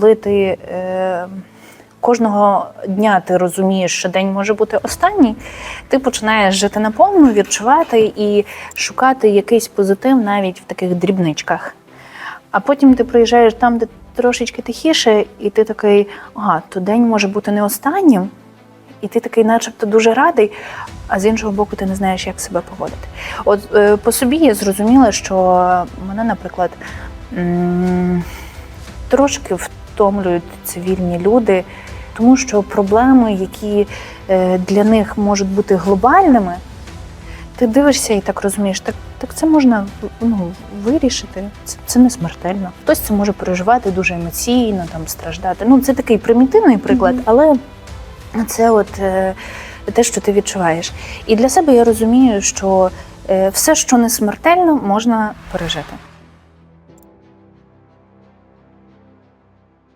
Коли ти е, кожного дня ти розумієш, що день може бути останній, ти починаєш жити наповну, відчувати і шукати якийсь позитив навіть в таких дрібничках. А потім ти приїжджаєш там, де трошечки тихіше, і ти такий, ага, то день може бути не останнім, і ти такий, начебто, дуже радий, а з іншого боку, ти не знаєш, як себе поводити. От е, по собі я зрозуміла, що мене, наприклад, м, трошки втомлюють цивільні люди, тому що проблеми, які е, для них можуть бути глобальними, ти дивишся і так розумієш, так, так це можна ну, вирішити. Це, це не смертельно. Хтось це може переживати дуже емоційно, там страждати. Ну, це такий примітивний приклад, Мгм. але це от е, те, що ти відчуваєш. І для себе я розумію, що е, все, що не смертельно, можна пережити.